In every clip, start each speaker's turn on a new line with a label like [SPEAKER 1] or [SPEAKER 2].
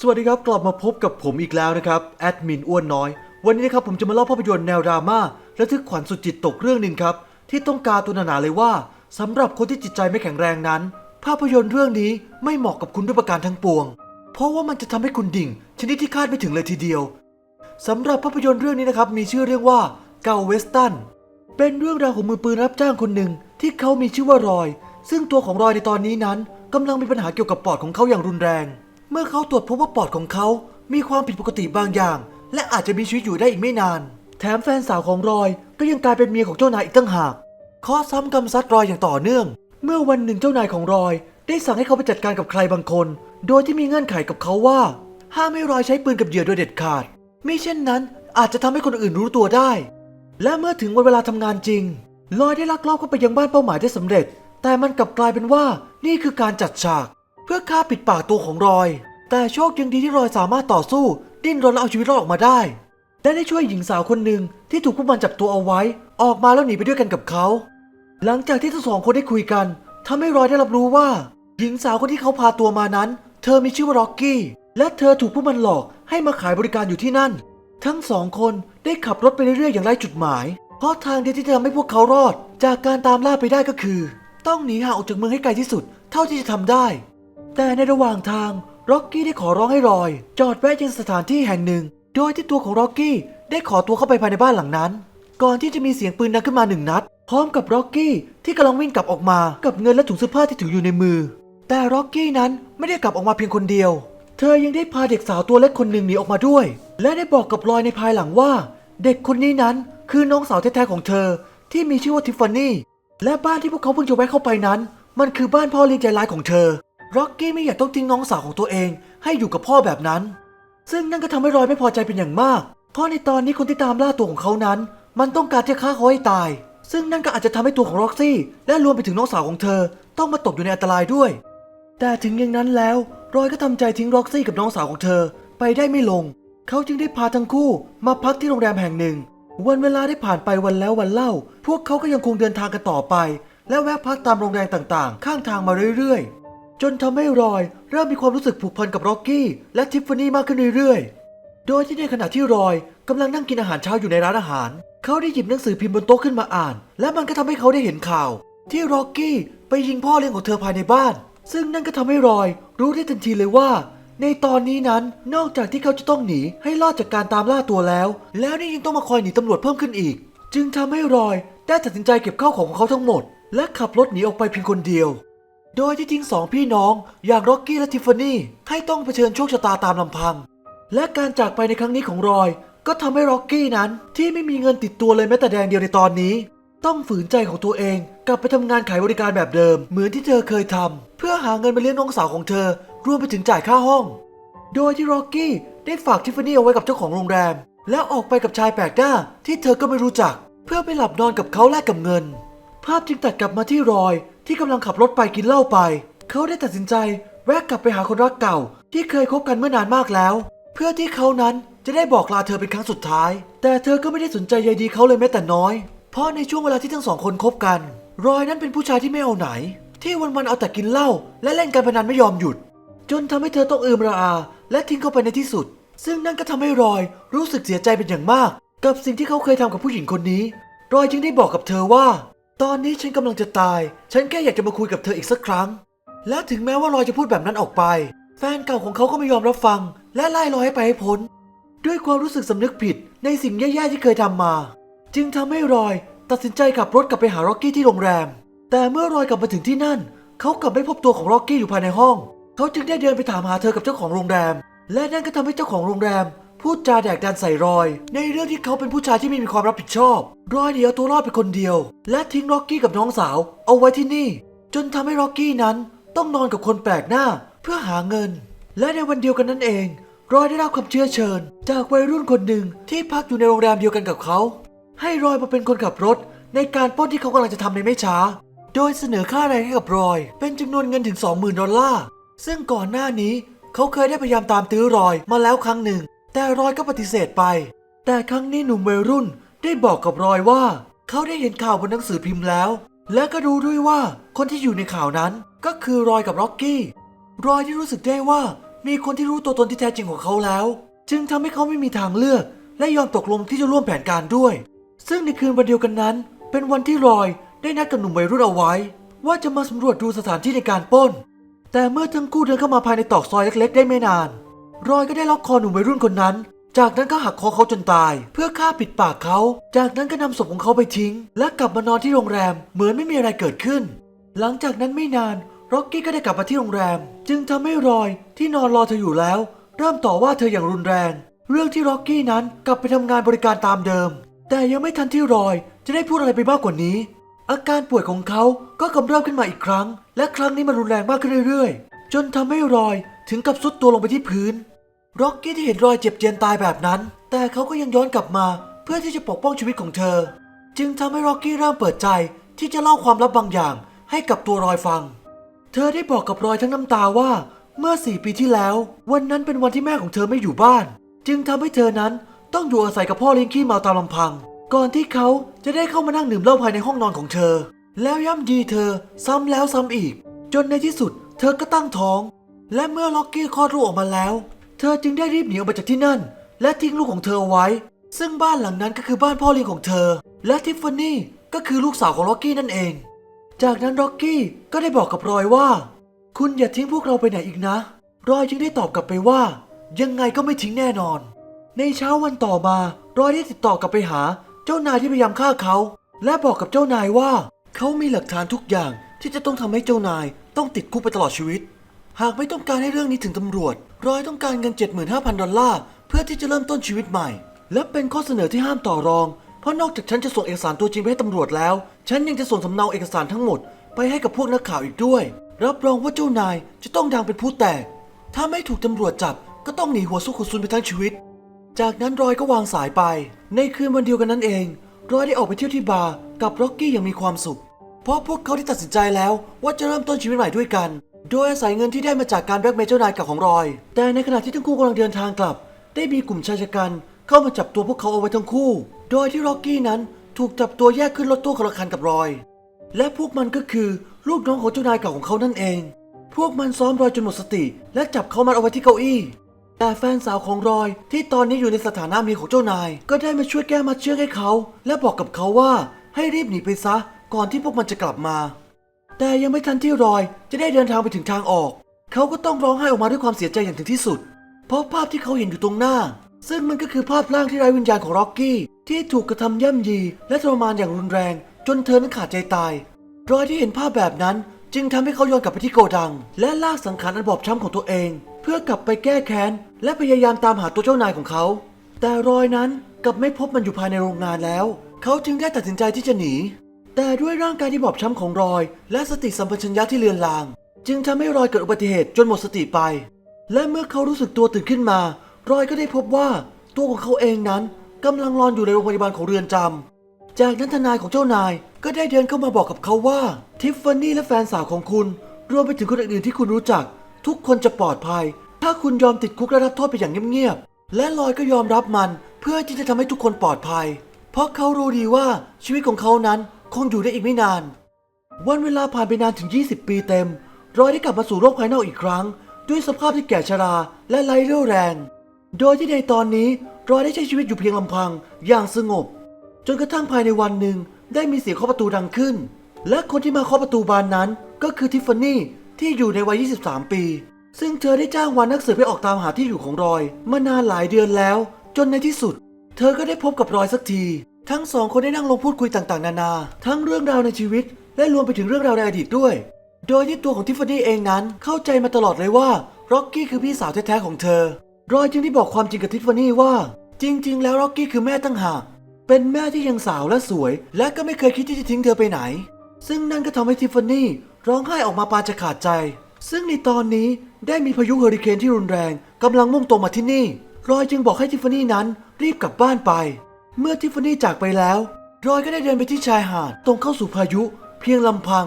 [SPEAKER 1] สวัสดีครับกลับมาพบกับผมอีกแล้วนะครับแอดมินอ้วนน้อย วันนี้นะครับผมจะมาเล่าภาพยนตร์แนวดราม่าและทึกขวัญสุดจิตตกเรื่องหนึ่งครับ ที่ต้องการตัวหนาๆเลยว่าสำหรับคนที่จิตใจไม่แข็งแรงนั้น ภาพยนตร์เรื่องนี้ไม่เหมาะกับคุณด้วยประการทั้งปวง เพราะว่ามันจะทำให้คุณดิ่ง ชนิดที่คาดไม่ถึงเลยทีเดียวสำหรับภาพยนตร์เรื่องนี้นะครับมีชื่อเรื่องว่าเกาเวสตันเป็นเรื่องราวของมือปืนรับจ้างคนหนึ่งที่เขามีชื่อว่ารอย ซึ่งตัวของรอยในตอนนี้นั้นกำลังมีปัญหาเกี่ยวกับปอดของเขาอย่างรุนแรง เมื่อเขาตรวจพบว่าปอดของเขา มีความผิดปกติบางอย่าง และอาจจะมีชีวิตอยู่ได้อีกไม่นาน แถมแฟนสาวของรอยก็ยังกลายเป็นเมียของเจ้านายอีกตั้งหากข้อซ้ำกำซัดรอยอย่างต่อเนื่อง เมื่อวันหนึ่งเจ้านายของรอย ได้สั่งให้เขาไปจัดการกับใครบางคน โดยที่มีเงื่อนไขกับเขาว่าห้ามให้รอยใช้ปืนกับเหยื่อโดยเด็ดขาดมิเช่นนั้นอาจจะทำให้คนอื่นรู้ตัวได้ และเมื่อถึงวันเวลาทำงานจริง ลอยได้ลักลอบเข้าไปยังบ้านเป้าหมายได้สำเร็จ แต่มันกลับกลายเป็นว่านี่คือการจัดฉาก พื่อฆ่าปิดปากตัวของรอย แต่โชคยังดีที่รอยสามารถต่อสู้ ดิ้นรนและเอาชีวิตรอดออกมาได้และได้ช่วยหญิงสาวคนหนึ่งที่ถูกพวกมันจับตัวเอาไว้ ออกมาแล้วหนีไปด้วยกันกับเขา หลังจากที่ทั้งสองคนได้คุยกันทำให้รอยได้รับรู้ว่า หญิงสาวคนที่เขาพาตัวมานั้น เธอมีชื่อว่าร็อกกี้ และเธอถูกพวกมันหลอกให้มาขายบริการอยู่ที่นั่น ทั้งสองคนได้ขับรถไปเรื่อยๆอย่างไร้จุดหมาย เพราะทางเดียวที่จะทำให้พวกเขารอด จากการตามล่าไปได้ก็คือ ต้องหนีห่างออกจากเมืองให้ไกลที่สุด เท่าที่จะทำได้ แต่ในระหว่างทางร็อกกี้ได้ขอร้องให้รอย จอดแวะยังสถานที่แห่งหนึ่ง โดยที่ตัวของร็อกกี้ได้ขอตัวเข้าไปภายในบ้านหลังนั้น ก่อนที่จะมีเสียงปืนดังขึ้นมาหนึ่งนัด พร้อมกับร็อกกี้ที่กำลังวิ่งกลับออกมากับเงินและถุงเสื้อผ้าที่ถืออยู่ในมือ แต่ร็อกกี้นั้นไม่ได้กลับออกมาเพียงคนเดียว เธอยังได้พาเด็กสาวตัวเล็กคนหนึ่งหนีออกมาด้วย และได้บอกกับรอยในภายหลังว่า เด็กคนนี้นั้นคือน้องสาวแท้ๆของเธอ ที่มีชื่อว่าทิฟฟานี่และบ้านที่พวกเขาเพิ่งจะแวะเข้าไปนั้น มันคือบ้านพ่อเลี้ยงใจร้ายของเธอ ร็อกกี้ไม่อยากต้องทิ้งน้องสาวของตัวเอง ให้อยู่กับพ่อแบบนั้น ซึ่งนั่นก็ทำให้รอยไม่พอใจเป็นอย่างมาก เพราะในตอนนี้คนที่ตามล่าตัวของเขานั้น มันต้องการจะฆ่าเขาให้ตาย ซึ่งนั่นก็อาจจะทำให้ตัวของร็อกซี่ และรวมไปถึงน้องสาวของเธอ ต้องมาตกอยู่ในอันตรายด้วย แต่ถึงอย่างนั้นแล้ว รอยก็ทำใจทิ้งร็อกซี่กับน้องสาวของเธอ ไปได้ไม่ลง เขาจึงได้พาทั้งคู่มาพักที่โรงแรมแห่งหนึ่ง วันเวลาได้ผ่านไปวันแล้ววันเล่า พวกเขาก็ยังคงเดินทางกันต่อไป และแวะพักตามโรงแรมต่างๆ ข้างทางมาเรื่อยๆ จนทำให้รอยเริ่มมีความรู้สึกผูกพันกับร็อกกี้และทิฟฟานี่มากขึ้นเรื่อยๆ โดยที่ในขณะที่รอยกำลังนั่งกินอาหารเช้าอยู่ในร้านอาหาร เขาได้หยิบหนังสือพิมพ์บนโต๊ะขึ้นมาอ่าน และมันก็ทำให้เขาได้เห็นข่าว ที่ร็อกกี้ไปยิงพ่อเลี้ยงของเธอภายในบ้าน ซึ่งนั่นก็ทำให้รอยรู้ได้ทันทีเลยว่า ในตอนนี้นั้นนอกจากที่เขาจะต้องหนีให้รอดจากการตามล่าตัวแล้ว แล้วนี่ยังต้องมาคอยหนีตำรวจเพิ่มขึ้นอีก จึงทำให้รอยได้ตัดสินใจเก็บข้าวของของเขาทั้งหมด และขับรถหนีออกไปเพียงคนเดียว โดยที่ทิ้งสองพี่น้องอย่างร็อกกี้และทิฟฟานี่ให้ต้องเผชิญโชคชะตาตามลำพัง และการจากไปในครั้งนี้ของรอย ก็ทำให้ร็อกกี้นั้นที่ไม่มีเงินติดตัวเลยแม้แต่แดงเดียวในตอนนี้ ต้องฝืนใจของตัวเองกลับไปทำงานขายบริการแบบเดิม เหมือนที่เธอเคยทำเพื่อหาเงินมาเลี้ยงน้องสาวของเธอ รวมไปถึงจ่ายค่าห้อง โดยที่ร็อกกี้ได้ฝากทิฟฟานี่เอาไว้กับเจ้าของโรงแรม แล้วออกไปกับชายแปลกหน้าที่เธอก็ไม่รู้จัก เพื่อไปหลับนอนกับเขาแลกกับเงิน ภาพจึงตัดกลับมาที่รอย ที่กำลังขับรถไปกินเหล้าไป เขาได้ตัดสินใจแวะกลับไปหาคนรักเก่า ที่เคยคบกันเมื่อนานมากแล้ว เพื่อที่เขานั้นจะได้บอกลาเธอเป็นครั้งสุดท้าย แต่เธอก็ไม่ได้สนใจใยดีเขาเลยแม้แต่น้อย เพราะในช่วงเวลาที่ทั้งสองคนคบกัน รอยนั้นเป็นผู้ชายที่ไม่เอาไหน ที่วันๆเอาแต่กินเหล้าและเล่นการพนันไม่ยอมหยุด จนทำให้เธอต้องอืมระอา และทิ้งเขาไปในที่สุด ซึ่งนั่นก็ทำให้รอยรู้สึกเสียใจเป็นอย่างมาก กับสิ่งที่เขาเคยทำกับผู้หญิงคนนี้ รอยจึงได้บอกกับเธอว่า ตอนนี้ฉันกำลังจะตาย ฉันแค่อยากจะมาคุยกับเธออีกสักครั้ง และถึงแม้ว่ารอยจะพูดแบบนั้นออกไป แฟนเก่าของเขาก็ไม่ยอมรับฟัง และไล่รอยให้ไปให้พ้น ด้วยความรู้สึกสำนึกผิดในสิ่งแย่ๆที่เคยทำมา จึงทำให้รอยตัดสินใจขับรถกลับไปหาร็อกกี้ที่โรงแรม แต่เมื่อรอยกลับมาถึงที่นั่น เขากลับไม่พบตัวของร็อกกี้อยู่ภายในห้อง เขาจึงได้เดินไปถามหาเธอกับเจ้าของโรงแรม และนั่นก็ทำให้เจ้าของโรงแรม พูดจาแดกดันใส่รอย ในเรื่องที่เขาเป็นผู้ชายที่ไม่มีความรับผิดชอบ รอยเดียวตัวรอดไปคนเดียว และทิ้งร็อกกี้กับน้องสาว เอาไว้ที่นี่ จนทำให้ร็อกกี้นั้นต้องนอนกับคนแปลกหน้าเพื่อหาเงิน และในวันเดียวกันนั่นเอง รอยได้รับคำเชื้อเชิญ จากวัยรุ่นคนหนึ่งที่พักอยู่ในโรงแรมเดียวกันกับเขา ให้รอยมาเป็นคนขับรถ ในการปล้นที่เขากำลังจะทำในไม่ช้า โดยเสนอค่าแรงให้กับรอย เป็นจำนวนเงินถึง 20,000 ดอลลาร์ซึ่งก่อนหน้านี้เขาเคยได้พยายามตามตื้อรอยมาแล้วครั้งหนึ่ง แต่รอยก็ปฏิเสธไป แต่ครั้งนี้หนุ่มวัยรุ่นได้บอกกับรอยว่า เขาได้เห็นข่าวบนหนังสือพิมพ์แล้ว และก็รู้ด้วยว่าคนที่อยู่ในข่าวนั้นก็คือรอยกับร็อกกี้ รอยที่รู้สึกได้ว่ามีคนที่รู้ตัวตนที่แท้จริงของเขาแล้ว จึงทำให้เขาไม่มีทางเลือก และยอมตกลงที่จะร่วมแผนการด้วย ซึ่งในคืนวันเดียวกันนั้น เป็นวันที่รอยได้นัดกับหนุ่มวัยรุ่นเอาไว้ ว่าจะมาสำรวจดูสถานที่ในการป้น แต่เมื่อทั้งคู่เดินเข้ามาภายในตอกซอยเล็ก ๆ ได้ไม่นาน รอยก็ได้ล็อกคอหนุ่มวัยรุ่นคนนั้น จากนั้นก็หักคอเขาจนตาย เพื่อฆ่าปิดปากเขา จากนั้นก็นำศพของเขาไปทิ้ง และกลับมานอนที่โรงแรมเหมือนไม่มีอะไรเกิดขึ้น หลังจากนั้นไม่นานร็อกกี้ก็ได้กลับมาที่โรงแรม จึงทำให้รอยที่นอนรอเธออยู่แล้ว เริ่มต่อว่าเธออย่างรุนแรง เรื่องที่ร็อกกี้นั้นกลับไปทำงานบริการตามเดิม แต่ยังไม่ทันที่รอยจะได้พูดอะไรไปมากกว่านี้ อาการป่วยของเขาก็กำเริบขึ้นมาอีกครั้ง และครั้งนี้มันรุนแรงมากขึ้นเรื่อยๆ จนทำให้รอย ถึงกับซุดตัวลงไปที่พื้น ร็อกกี้ที่เห็นรอยเจ็บเจียนตายแบบนั้น แต่เขาก็ยังย้อนกลับมา เพื่อที่จะปกป้องชีวิตของเธอ จึงทำให้ร็อกกี้เริ่มเปิดใจที่จะเล่าความลับบางอย่างให้กับตัวรอยฟัง เธอได้บอกกับรอยทั้งน้ำตาว่า เมื่อสี่ปีที่แล้ว วันนั้นเป็นวันที่แม่ของเธอไม่อยู่บ้าน จึงทำให้เธอนั้นต้องอยู่อาศัยกับพ่อเลี้ยงขี้เมาตามลำพัง ก่อนที่เขาจะได้เข้ามานั่งดื่มเหล้าภายในห้องนอนของเธอ แล้วย่ำยีเธอซ้ำแล้วซ้ำอีก จนในที่สุด เธอก็ตั้งท้อง และเมื่อล็อกกี้คลอดลูกออกมาแล้ว เธอจึงได้รีบหนีออกมาจากที่นั่น และทิ้งลูกของเธอไว้ ซึ่งบ้านหลังนั้นก็คือบ้านพ่อเลี้ยงของเธอ และทิฟฟานี่ก็คือลูกสาวของล็อกกี้นั่นเอง จากนั้นร็อกกี้ก็ได้บอกกับรอยว่า คุณอย่าทิ้งพวกเราไปไหนอีกนะ รอยจึงได้ตอบกลับไปว่า ยังไงก็ไม่ทิ้งแน่นอน ในเช้าวันต่อมารอยได้ติดต่อกลับไปหา เจ้านายที่พยายามฆ่าเขา และบอกกับเจ้านายว่า เขามีหลักฐานทุกอย่างที่จะต้องทำให้เจ้านายต้องติดคุกไปตลอดชีวิต หากไม่ต้องการให้เรื่องนี้ถึงตำรวจ รอยต้องการเงิน 75,000 ดอลลาร์ เพื่อที่จะเริ่มต้นชีวิตใหม่ และเป็นข้อเสนอที่ห้ามต่อรอง เพราะนอกจากฉันจะส่งเอกสารตัวจริงไปให้ตำรวจแล้ว ฉันยังจะส่งสำเนาเอกสารทั้งหมด ไปให้กับพวกนักข่าวอีกด้วย รับรองว่าเจ้านายจะต้องดังเป็นผู้แตก ถ้าไม่ถูกตำรวจจับก็ต้องหนีหัวซุกหัวซุนไปทั้งชีวิต จากนั้นรอยก็วางสายไป ในคืนวันเดียวกันนั้นเอง รอยได้ออกไปเที่ยวที่บาร์กับร็อกกี้อย่างมีความสุข เพราะพวกเขาที่ตัดสินใจแล้วว่าจะเริ่มต้นชีวิตใหม่ด้วยกัน โดยอาศัยเงินที่ได้มาจากการแบล็กเมย์เจ้านายเก่าของรอย แต่ในขณะที่ทั้งคู่กำลังเดินทางกลับ ได้มีกลุ่มชายชะกันเข้ามาจับตัวพวกเขาเอาไว้ทั้งคู่ โดยที่ร็อกกี้นั้นถูกจับตัวแยกขึ้นรถตู้คนละคันกับรอย และพวกมันก็คือลูกน้องของเจ้านายเก่าของเขานั่นเอง พวกมันซ้อมรอยจนหมดสติ และจับเขามันเอาไว้ที่เก้าอี้ แต่แฟนสาวของรอยที่ตอนนี้อยู่ในสถานะเมียของเจ้านาย ก็ได้มาช่วยแก้มัดเชือกให้เขา และบอกกับเขาว่าให้รีบหนีไปซะก่อนที่พวกมันจะกลับมา แต่ยังไม่ทันที่รอยจะได้เดินทางไปถึงทางออก เขาก็ต้องร้องไห้ออกมาด้วยความเสียใจอย่างถึงที่สุด เพราะภาพที่เขาเห็นอยู่ตรงหน้า ซึ่งมันก็คือภาพร่างที่ไร้วิญญาณของร็อกกี้ที่ถูกกระทำย่ำยี และทรมานอย่างรุนแรง จนเธอนั้นขาดใจตาย รอยที่เห็นภาพแบบนั้นจึงทำให้เขาย้อนกลับไปที่โกดัง และลากสังขารอันบอบช้ำของตัวเอง เพื่อกลับไปแก้แค้น และพยายามตามหาตัวเจ้านายของเขา แต่รอยนั้นกลับไม่พบมันอยู่ภายในโรงงานแล้ว เขาจึงได้ตัดสินใจที่จะหนี แต่ด้วยร่างกายที่บอบช้ำของรอย และสติสัมปชัญญะที่เลือนลาง จึงทำให้รอยเกิดอุบัติเหตุจนหมดสติไป และเมื่อเขารู้สึกตัวตื่นขึ้นมา รอยก็ได้พบว่าตัวของเขาเองนั้นกำลังนอนอยู่ในโรงพยาบาลของเรือนจำจากนั้นทนายของเจ้านายก็ได้เดินเข้ามาบอกกับเขาว่าทิฟฟานี่และแฟนสาวของคุณ รวมไปถึงคนอื่นๆที่คุณรู้จัก ทุกคนจะปลอดภัย ถ้าคุณยอมติดคุกและรับโทษไปอย่างเงียบๆและลอยก็ยอมรับมันเพื่อที่จะทำให้ทุกคนปลอดภัย เพราะเขารู้ดีว่าชีวิตของเขานั้น คงอยู่ได้อีกไม่นาน วันเวลาผ่านไปนานถึง 20 ปีเต็ม รอยได้กลับมาสู่โลกภายนอกอีกครั้ง ด้วยสภาพที่แก่ชราและไร้เรี่ยวแรง โดยที่ในตอนนี้รอยได้ใช้ชีวิตอยู่เพียงลำพังอย่างสงบ จนกระทั่งภายในวันหนึ่งได้มีเสียงเคาะประตูดังขึ้น และคนที่มาเคาะประตูบานนั้นก็คือทิฟฟานี่ที่อยู่ในวัย 23 ปี ซึ่งเธอได้จ้างวานนักสืบไปออกตามหาที่อยู่ของรอย มานานหลายเดือนแล้ว จนในที่สุด เธอก็ได้พบกับรอยสักที ทั้งสองคนได้นั่งลงพูดคุยต่างๆ นานา ทั้งเรื่องราวในชีวิต และรวมไปถึงเรื่องราวในอดีตด้วย โดยที่ตัวของทิฟฟานี่เองนั้นเข้าใจมาตลอดเลยว่าร็อกกี้คือพี่สาวแท้ๆของเธอ รอยจึงได้บอกความจริงกับทิฟฟานี่ว่า จริง ๆ แล้วร็อกกี้คือแม่ตั้งหากเป็นแม่ที่ยังสาวและสวย และก็ไม่เคยคิดที่จะทิ้งเธอไปไหน ซึ่งนั่นก็ทำให้ทิฟฟานี่ร้องไห้ออกมาปานจะขาดใจ ซึ่งในตอนนี้ได้มีพายุเฮอริเคนที่รุนแรงกำลังมุ่งตรงมาที่นี่ รอยจึงบอกให้ทิฟฟานี่นั้นรีบกลับบ้านไป เมื่อทิฟฟานี่จากไปแล้ว รอยก็ได้เดินไปที่ชายหาดตรงเข้าสู่พายุ เพียงลำพัง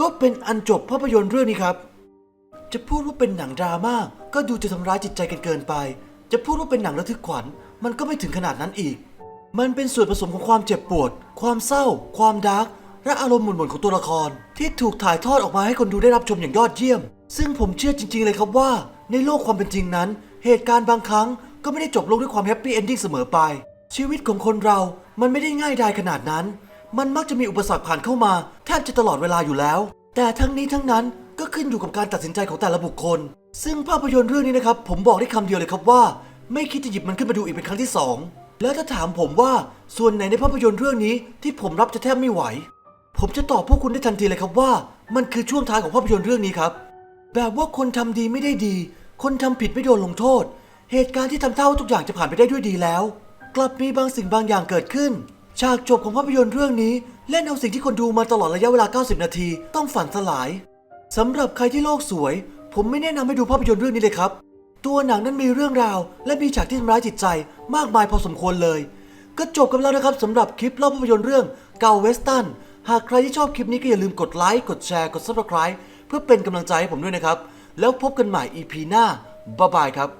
[SPEAKER 1] ก็เป็นอันจบภาพยนตร์เรื่องนี้ครับ จะพูดว่าเป็นหนังดราม่าก็ดูจะทำร้ายจิตใจกันเกินไป จะพูดว่าเป็นหนังระทึกขวัญ มันก็ไม่ถึงขนาดนั้นอีก มันเป็นส่วนผสมของความเจ็บปวด ความเศร้า ความดาร์กและอารมณ์หมุนหมุนของตัวละคร ที่ถูกถ่ายทอดออกมาให้คนดูได้รับชมอย่างยอดเยี่ยม ซึ่งผมเชื่อจริง ๆ เลยครับว่า ในโลกความเป็นจริงนั้น เหตุการณ์บางครั้งก็ไม่ได้จบลงด้วยความแฮปปี้เอนดิ้งเสมอไป ชีวิตของคนเรา มันไม่ได้ง่ายดายขนาดนั้น มันมักจะมีอุปสรรคผ่านเข้ามาแทบจะตลอดเวลาอยู่แล้ว แต่ทั้งนี้ทั้งนั้นก็ขึ้นอยู่กับการตัดสินใจของแต่ละบุคคล ซึ่งภาพยนตร์เรื่องนี้นะครับ ผมบอกได้คำเดียวเลยครับว่า ไม่คิดจะหยิบมันขึ้นมาดูอีกเป็นครั้งที่สองแล้วถ้าถามผมว่าส่วนไหนในภาพยนตร์เรื่องนี้ที่ผมรับจะแทบไม่ไหว ผมจะตอบพวกคุณได้ทันทีเลยครับว่า มันคือช่วงท้ายของภาพยนตร์เรื่องนี้ครับ แบบว่าคนทำดีไม่ได้ดี คนทำผิดไม่โดนลงโทษ เหตุการณ์ที่ทำเท่าว่าทุกอย่างจะผ่านไปได้ด้วยดีแล้ว กลับมีบางสิ่งบางอย่างเกิดขึ้น ฉากจบของภาพยนตร์เรื่องนี้ เล่นเอาสิ่งที่คนดูมาตลอดระยะเวลา 90 นาที ต้องฝันสลายสำหรับใครที่โลกสวย ผมไม่แนะนำให้ดูภาพยนตร์เรื่องนี้เลยครับ ตัวหนังนั้นมีเรื่องราว และมีฉากที่ทำร้ายจิตใจ มากมายพอสมควรเลย ก็จบกันแล้วนะครับสำหรับคลิปเล่าภาพยนตร์เรื่องเกาเวสตันหากใครที่ชอบคลิปนี้ก็อย่าลืมกดไลค์กดแชร์กด subscribe เพื่อเป็นกำลังใจให้ผมด้วยนะครับ แล้วพบกันใหม่ EP หน้าบ๊ายบายครับ